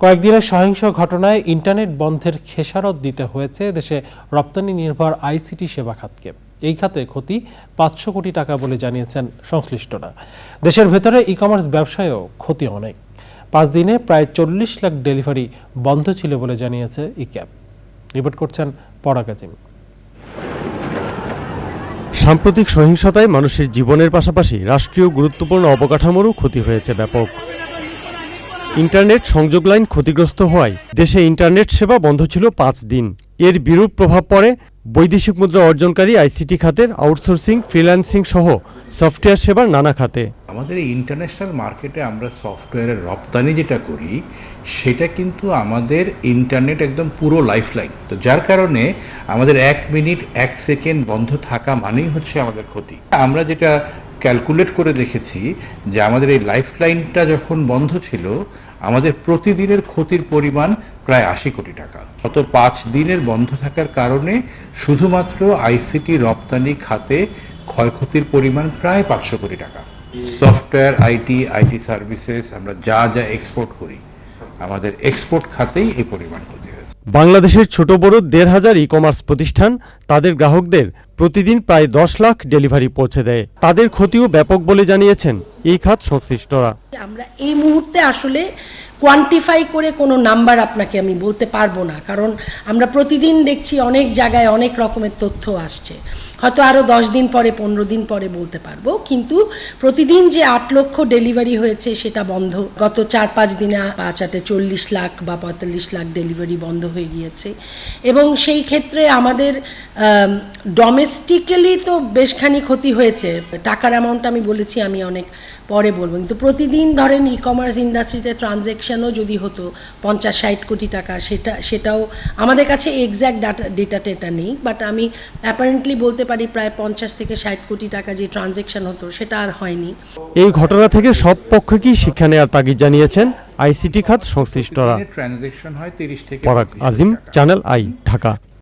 কয়েকদিনের সহিংস ঘটনায় ইন্টারনেট বন্ধের খেসারত দিতে হয়েছে দেশে রপ্তানি নির্ভর আইসিটি সেবা খাতকে। এই খাতে ক্ষতি পাঁচশো কোটি টাকা বলে জানিয়েছেন সংশ্লিষ্টরা। দেশের ভেতরে ই কমার্স ব্যবসায়ও ক্ষতি অনেক পাঁচ দিনে প্রায় চল্লিশ লাখ ডেলিভারি বন্ধ ছিল বলে জানিয়েছে ই ক্যাব রিপোর্ট করছেন পরাগাজিম সাম্প্রতিক সহিংসতায় মানুষের জীবনের পাশাপাশি রাষ্ট্রীয় গুরুত্বপূর্ণ অবকাঠামোরও ক্ষতি হয়েছে ব্যাপক। ইন্টারনেট সংযোগ লাইন ক্ষতিগ্রস্ত হওয়ায় দেশে ইন্টারনেট সেবা বন্ধ ছিল পাঁচ দিন। এর বিরূপ প্রভাব পড়ে বৈদেশিক মুদ্রা অর্জনকারী আইসিটি খাতের আউটসোর্সিং, ফ্রিল্যান্সিং সহ সফটওয়্যার সেবার নানা খাতে। আমাদের এই ইন্টারন্যাশনাল মার্কেটে আমরা সফটওয়্যারের রপ্তানি যেটা করি, সেটা কিন্তু আমাদের ইন্টারনেট একদম পুরো লাইফ লাইন তো যার কারণে আমাদের এক মিনিট, এক সেকেন্ড বন্ধ থাকা মানেই হচ্ছে আমাদের ক্ষতি। আমরা যেটা ক্যালকুলেট করে দেখেছি যে আমাদের এই লাইফলাইনটা যখন বন্ধ ছিল, আমাদের প্রতিদিনের ক্ষতির পরিমাণ প্রায় আশি কোটি টাকা। গত পাঁচ দিনের বন্ধ থাকার কারণে শুধুমাত্র আইসিটি রপ্তানি খাতে ক্ষয়ক্ষতির পরিমাণ প্রায় পাঁচশো কোটি টাকা। সফটওয়্যার আইটি আইটি সার্ভিসেস আমরা যা যা এক্সপোর্ট করি, আমাদের এক্সপোর্ট খাতেই এই পরিমাণ ক্ষতি হয়েছে। বাংলাদেশের ছোট বড় দেড় হাজার ই কমার্স প্রতিষ্ঠান, তাদের গ্রাহকদের প্রতিদিন প্রায় দশ লাখ ডেলিভারি পৌঁছে দেয়। তাদের ক্ষতিও ব্যাপক বলে জানিয়েছেন এই খাত সংশ্লিষ্টরা। আমরা এই মুহূর্তে আসলে কোয়ান্টিফাই করে কোনো নাম্বার আপনাকে আমি বলতে পারব না, কারণ আমরা প্রতিদিন দেখছি অনেক জায়গায় অনেক রকমের তথ্য আসছে। হয়তো আরও দশ দিন পরে, পনেরো দিন পরে বলতে পারব, কিন্তু প্রতিদিন যে আট লক্ষ ডেলিভারি হয়েছে সেটা বন্ধ। গত চার পাঁচ দিনে পাঁচ আটে চল্লিশ লাখ বা পঁয়তাল্লিশ লাখ ডেলিভারি বন্ধ হয়ে গিয়েছে। এবং সেই ক্ষেত্রে আমাদের ডোমেস্টিক্যালি তো বেশখানি ক্ষতি হয়েছে। টাকার অ্যামাউন্ট আমি বলেছি আমি অনেক পরে বলব। কিন্তু প্রতিদিন ধরেন ই কমার্স ইন্ডাস্ট্রিতে ট্রানজ্যাকশনও যদি হতো পঞ্চাশ ষাট কোটি টাকা সেটা সেটাও আমাদের কাছে এক্স্যাক্ট ডাটা ডেটা টেটা নেই। বাট আমি অ্যাপারেন্টলি বলতে পারি প্রায় পঞ্চাশ থেকে ষাট কোটি টাকা যে ট্রানজ্যাকশন হতো সেটা আর হয়নি। এই ঘটনা থেকে সব পক্ষকেই শিক্ষা নেওয়ার তাগিদ জানিয়েছেন আইসিটি খাত সংশ্লিষ্টরা। ট্রানজেকশন হয় তিরিশ থেকে আজিম। Channel I Dhaka.